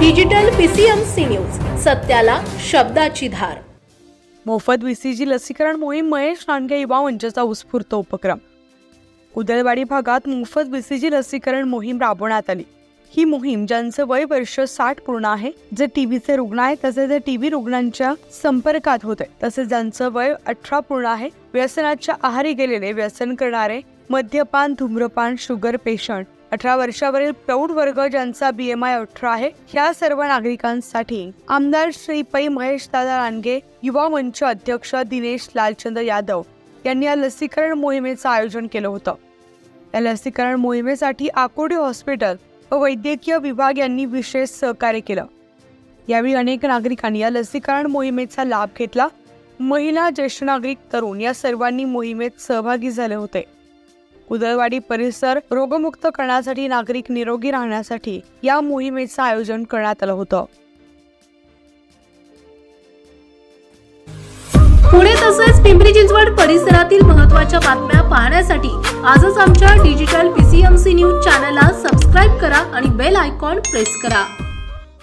Digital PCMC news सत्याला शब्दाची धार. मोफत BCG लसीकरण मोहीम महेश नांडगे युवा मंचचा उत्स्फूर्त उपक्रम. उदळवाडी भागात मोफत बीसीजी लसीकरण मोहीम राबवण्यात आली. ही मोहीम ज्यांचं वय वर्ष साठ पूर्ण आहे जे टीबीचे रुग्ण आहेत तसेच जे टीबी रुग्णांच्या संपर्कात होते तसेच ज्यांचं वय अठरा पूर्ण आहे व्यसनाच्या आहारी गेलेले व्यसन करणारे मद्यपान धूम्रपान शुगर पेशंट अठरा वर्षावरील प्रौढ वर्ग ज्यांचा बी एम आय अठरा आहे ह्या सर्व नागरिकांसाठी आमदार श्री पै महेश दादा रानगे युवा मंच अध्यक्ष दिनेश लालचंद्र यादव यांनी या लसीकरण मोहिमेचं आयोजन केलं होतं. या लसीकरण मोहिमेसाठी आकोडी हॉस्पिटल व वैद्यकीय विभाग यांनी विशेष सहकार्य केलं. यावेळी अनेक नागरिकांनी या लसीकरण मोहिमेचा लाभ घेतला. महिला ज्येष्ठ नागरिक तरुण या सर्वांनी मोहिमेत सहभागी झाले होते. उदळवाडी परिसर रोगमुक्त करण्यासाठी नागरिक निरोगी राहण्यासाठी या मोहिमेचं आयोजन करण्यात आलं होतं. पुणे तसेच पिंपरी चिंचवड परिसरातील महत्त्वाच्या बातम्या पाहण्यासाठी आजच आमच्या डिजिटल पीसीएमसी न्यूज चॅनलला सबस्क्राईब करा आणि बेल आयकॉन प्रेस करा.